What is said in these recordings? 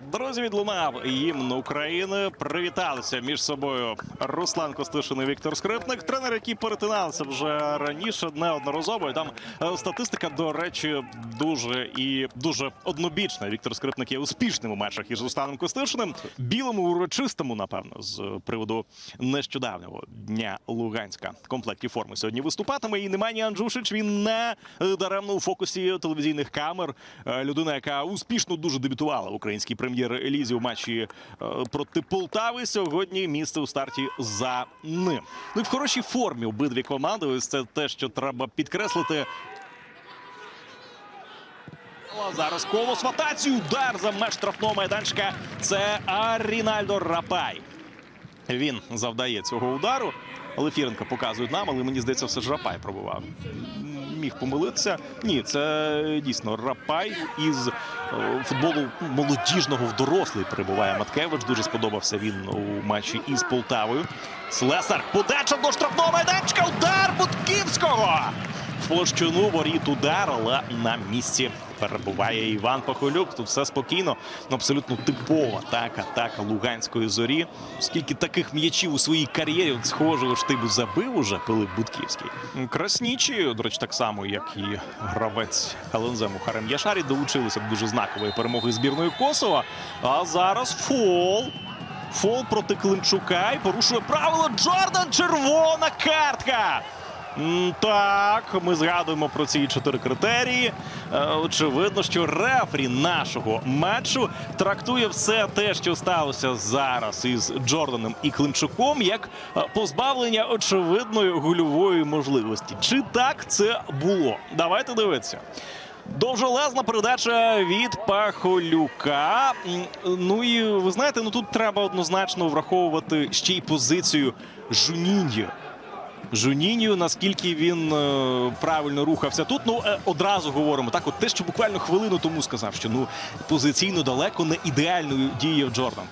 Друзі, відлунав гімн України. Привіталися між собою Руслан Костишин і Віктор Скрипник. Тренери, які перетиналися вже раніше неодноразово. І там е, статистика, до речі, дуже і дуже однобічна. Віктор Скрипник є успішним у матчах із Русланом Костишиним. Білому урочистому, напевно, з приводу нещодавнього дня Луганська комплекті форми сьогодні виступатиме. І Неманія Анджушич. Він не е, даремно у фокусі телевізійних камер. Е, Людина, яка успішно дуже дебютувала в українській прем'єр-лізі у матчі е, проти Полтави. Сьогодні місце у старті за ним. Ну і в хорошій формі обидві команди. Ось це те, що треба підкреслити. Зараз колос в атаці. Удар за меж штрафного майданчика. Це Арінальдо Рапай. Він завдає цього удару. Але Фіренка показують нам, але мені здається, все ж Рапай пробував. Міг помилитися. Ні, це дійсно Рапай із е, футболу молодіжного в дорослий перебуває Маткевич. Дуже сподобався він у матчі із Полтавою. Слесар. Подача до штрафного майданчика. Удар Бутківського. Площину воріт удар, але на місці перебуває Іван Пахолюк. Тут все спокійно. Ну, абсолютно типова так, атака Луганської зорі. Скільки таких м'ячів у своїй кар'єрі от схожого штибу забив уже Пилип Будківський. Краснічі, до речі, так само, як і гравець ЛНЗ Мухарем Яшарі, долучилися до дуже знакової перемоги збірної Косова. А зараз фол. Фол проти Климчука і порушує правило Джордан. Червона картка. Так, ми згадуємо про ці чотири критерії. Е, Очевидно, що рефрі нашого матчу трактує все те, що сталося зараз із Джорданом і Климчуком, як е, позбавлення очевидної гольової можливості. Чи так це було? Давайте дивитися. Довжелезна передача від Пахолюка. Ну і ви знаєте, ну тут треба однозначно враховувати ще й позицію Жуніньо. Жунінію, наскільки він е, правильно рухався тут. Ну е, одразу говоримо так. От те, що буквально хвилину тому сказав, що ну позиційно далеко не ідеальною діяв Джордан.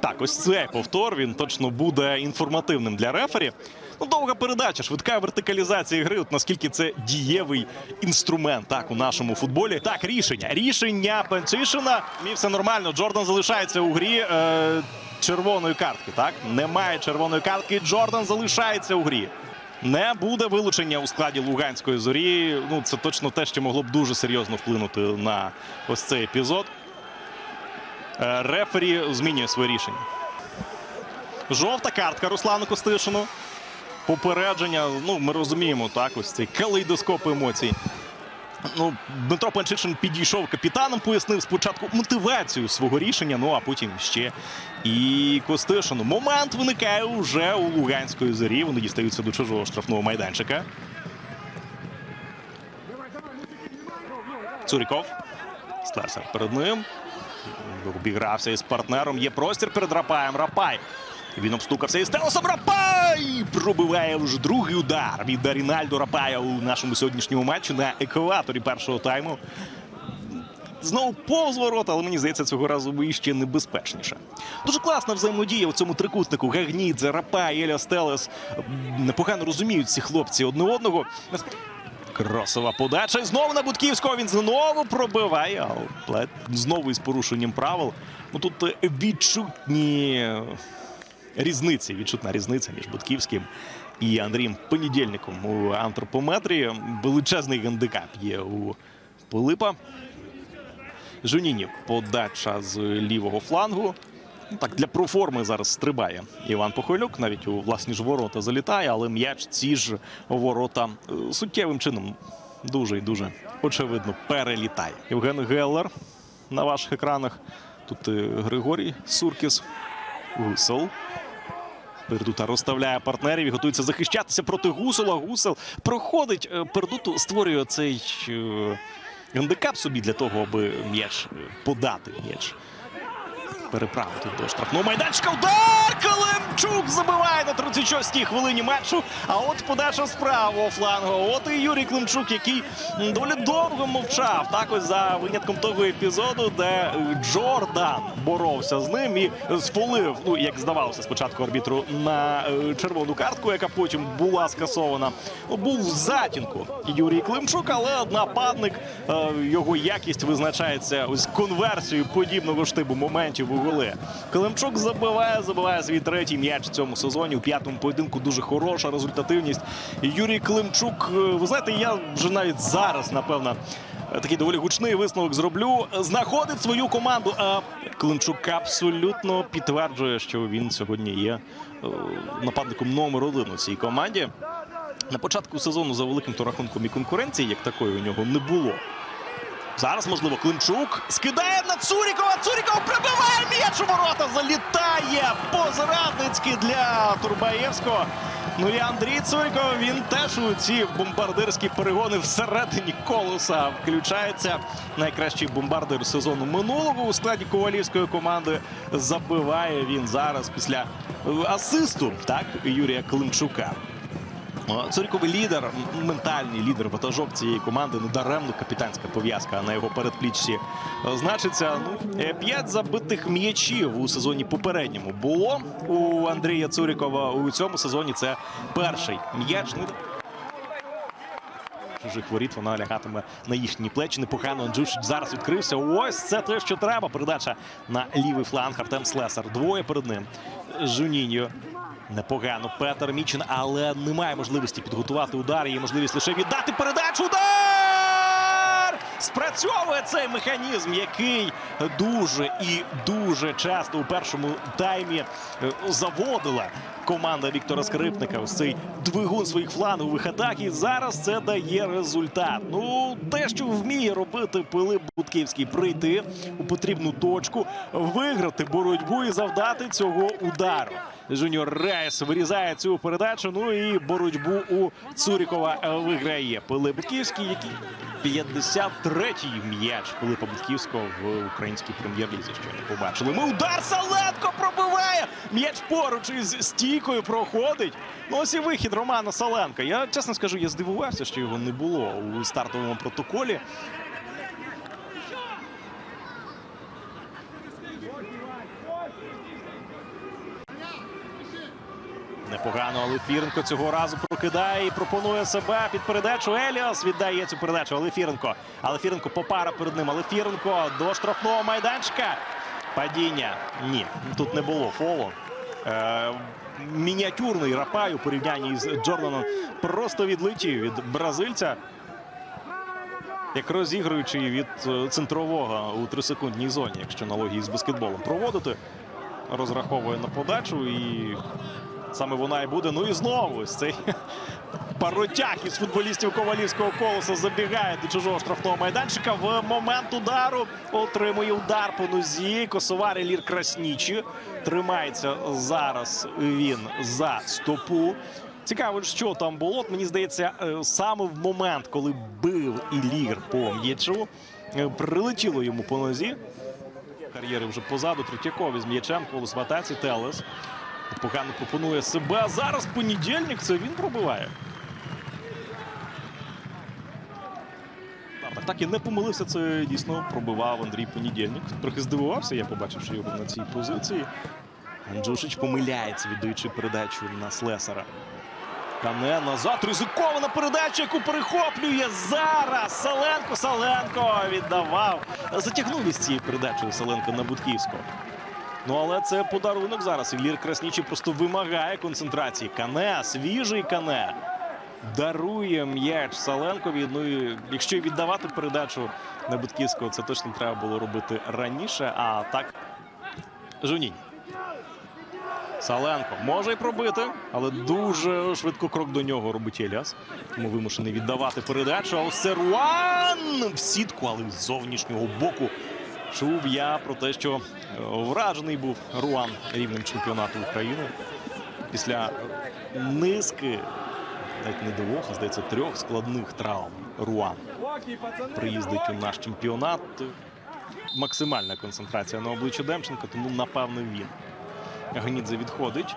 Так, ось цей повтор він точно буде інформативним для рефері. Ну, довга передача, швидка вертикалізація гри. От наскільки це дієвий інструмент так у нашому футболі. Так, рішення. Рішення Панчишина. І все нормально. Джордан залишається у грі е, червоної картки. Так, немає червоної картки. Джордан залишається у грі. Не буде вилучення у складі Луганської зорі. Ну, це точно те, що могло б дуже серйозно вплинути на ось цей епізод. Е, Рефері змінює своє рішення. Жовта картка Руслану Костишину. Попередження. Ну, ми розуміємо, так, ось цей калейдоскоп емоцій. Ну, Дмитро Панчишин підійшов капітаном, пояснив спочатку мотивацію свого рішення, ну а потім ще і Костишину. Момент виникає вже у Луганської зорі. Вони дістаються до чужого штрафного майданчика. Цуріков. Слесар перед ним. Обігрався із партнером. Є простір перед Рапаєм. Рапай. Він обстукався із Телосом. Рапай! Пробиває вже другий удар від Рінальдо Рапая у нашому сьогоднішньому матчі на екваторі першого тайму. Знову повз ворота, але мені здається, цього разу і ще небезпечніше. Дуже класна взаємодія у цьому трикутнику. Гагнідзе, Рапай, Еліас Телес. Непогано розуміють ці хлопці одне одного. Кросова подача. І знову на Будківського. Він знову пробиває. Але знову із порушенням правил. Ну тут відчутні різниці. Відчутна різниця між Будківським і Андрієм Понедільником у антропометрії. Величезний гандикап є у Пилипа. Жунінів подача з лівого флангу. Ну, так, для проформи зараз стрибає Іван Похолюк. Навіть у власні ж ворота залітає, але м'яч ці ж ворота е, суттєвим чином дуже і дуже очевидно перелітає. Євген Геллер на ваших екранах. Тут е, Григорій Суркіс. Гусел. Пердута розставляє партнерів і готується захищатися проти Гусела. Гусел проходить. е, Пердуту створює цей е, гандикап собі для того, аби м'яч е, подати м'яч переправити до штрафного майданчика. Удар! Климчук забиває на 36-й хвилині матчу. А от подача з правого флангу. От і Юрій Климчук, який доволі довго мовчав. Так ось за винятком того епізоду, де Джордан боровся з ним і сфолив, ну як здавалося спочатку арбітру на е, червону картку, яка потім була скасована. Був в затінку Юрій Климчук, але нападник е, його якість визначається ось конверсією подібного штибу моментів у голи. Климчук забиває, забиває свій третій м'яч в цьому сезоні. У п'ятому поєдинку дуже хороша результативність. Юрій Климчук, е, ви знаєте, я вже навіть зараз, напевно, е, такий доволі гучний висновок зроблю. Знаходить свою команду. А Климчук абсолютно підтверджує, що він сьогодні є е, нападником номер один у цій команді. На початку сезону за великим то рахунком і конкуренції, як такої, у нього не було. Зараз, можливо, Климчук скидає на Цурікова. Цуріков прибиває м'яч у ворота. Залітає по-зрадницьки для Турбаєвського. Ну і Андрій Цуріков, він теж у ці бомбардирські перегони всередині колоса включається. Найкращий бомбардир сезону минулого у складі ковалівської команди. Забиває він зараз після асисту так, Юрія Климчука. О, Цуріковий лідер, ментальний лідер, ватажок цієї команди. Недаремно капітанська пов'язка на його передпліччі е, значиться. Ну, е, п'ять забитих м'ячів у сезоні попередньому було у Андрія Цурікова. У цьому сезоні це перший м'яч. Ну, чужих воріт вона лягатиме на їхні плечі. Непогано Анджушич зараз відкрився. Ось це те, що треба. Передача на лівий фланг. Артем Слесар. Двоє перед ним. Жуніньо. Непогано. Петер Мічин, але немає можливості підготувати удар. Є можливість лише віддати передачу. Удар! Спрацьовує цей механізм, який дуже і дуже часто у першому таймі е, заводила команда Віктора Скрипника. Ось цей двигун своїх флангових атак. І зараз це дає результат. Ну, те, що вміє робити Пилип Будківський, прийти у потрібну точку, виграти боротьбу і завдати цього удару. Жуніор Рейс вирізає цю передачу. Ну і боротьбу у Цурікова е, виграє Пилип Будківський, який 53-й м'яч Пилипа Бутківського в українській прем'єр-лізі. Що не побачили. Ми удар Саленко пробиває. М'яч поруч із стійкою проходить. Ну ось і вихід Романа Саленка. Я чесно скажу, я здивувався, що його не було у стартовому протоколі. Непогано, але Фіренко цього разу прокидає і пропонує себе під передачу. Еліас віддає цю передачу. Але Фіренко. Але Фіренко попара перед ним. Але Фіренко до штрафного майданчика. Падіння. Ні, тут не було фолу. Е, мініатюрний рапай у порівнянні з Джорданом. Просто відлетів від бразильця. Як розігруючи від е, центрового у трисекундній зоні, якщо аналогії з баскетболом проводити, розраховує на подачу і Саме вона і буде. Ну і знову ось цей паротяг із футболістів Ковалівського колоса забігає до чужого штрафного майданчика. В момент удару отримує удар по нозі. Косовар Елір Краснічі. Тримається зараз він за стопу. Цікаво, що там було. Мені здається, е, саме в момент, коли бив Ілір по м'ячу, е, прилетіло йому по нозі. Кар'єри вже позаду. Третьяков із м'ячем, колос в атаці, Телес. Погано пропонує себе. А зараз понедільник це він пробиває. Так, і не помилився. Це дійсно пробивав Андрій Понедільник. Трохи здивувався, я побачивши його на цій позиції. Анджушич помиляється, віддаючи передачу на Слесара. Кане назад. Ризикована передача, яку перехоплює зараз. Саленко Саленко віддавав. Затягнув із цією передачею Саленко на Будківського. Ну, але це подарунок зараз. Іллір Краснічий просто вимагає концентрації. Кане, свіжий кане. Дарує м'яч Саленкові. Ну і якщо віддавати передачу на Будківського, це точно треба було робити раніше. А так, Жунінь. Саленко може й пробити, але дуже швидко крок до нього робить Еліас. Тому вимушений віддавати передачу. А ось Руан в сітку, але з зовнішнього боку. Чув я про те, що е, вражений був Руан рівнем чемпіонату України після низки, навіть не двох, а здається, трьох складних травм. Руан приїздить у наш чемпіонат. Максимальна концентрація на обличчя Демченка, тому напевно він. Гнідзе відходить.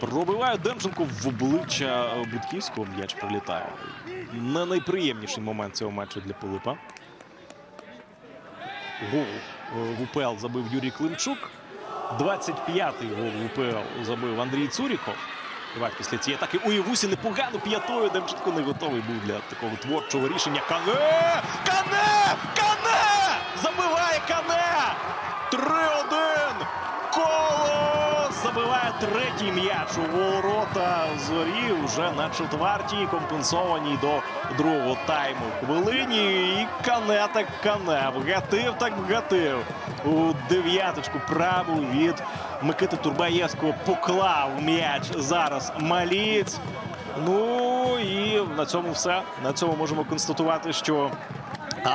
Пробиває Демченко в обличчя Будківського. М'яч прилітає. Не найприємніший момент цього матчу для Пилипа. Гол е, в УПЛ забив Юрій Климчук. 25-й гол в УПЛ забив Андрій Цуріков. Давай після цієї атаки у Євусі непогано п'ятою. Демченко не готовий був для такого творчого рішення. Кане! Кане! Кане! Забиває Кане! 3-1! Третій м'яч у ворота зорі вже на четвертій, компенсованій до другого тайму хвилині. І кане так кане. Вгатив так вгатив. У дев'яточку праву від Микити Турбаєвського поклав м'яч зараз Маліць. Ну і на цьому все. На цьому можемо констатувати, що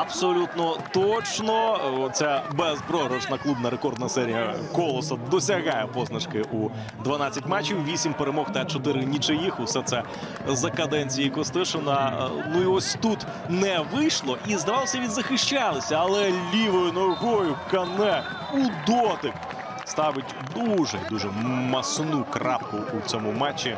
Абсолютно точно ця безпрограшна клубна рекордна серія колоса досягає позначки у 12 матчів, 8 перемог та 4 нічиїх. Усе це за каденції Костишина. Ну і ось тут не вийшло, і здавалося, відзахищалися, але лівою ногою кане у дотик ставить дуже дуже масну крапку у цьому матчі.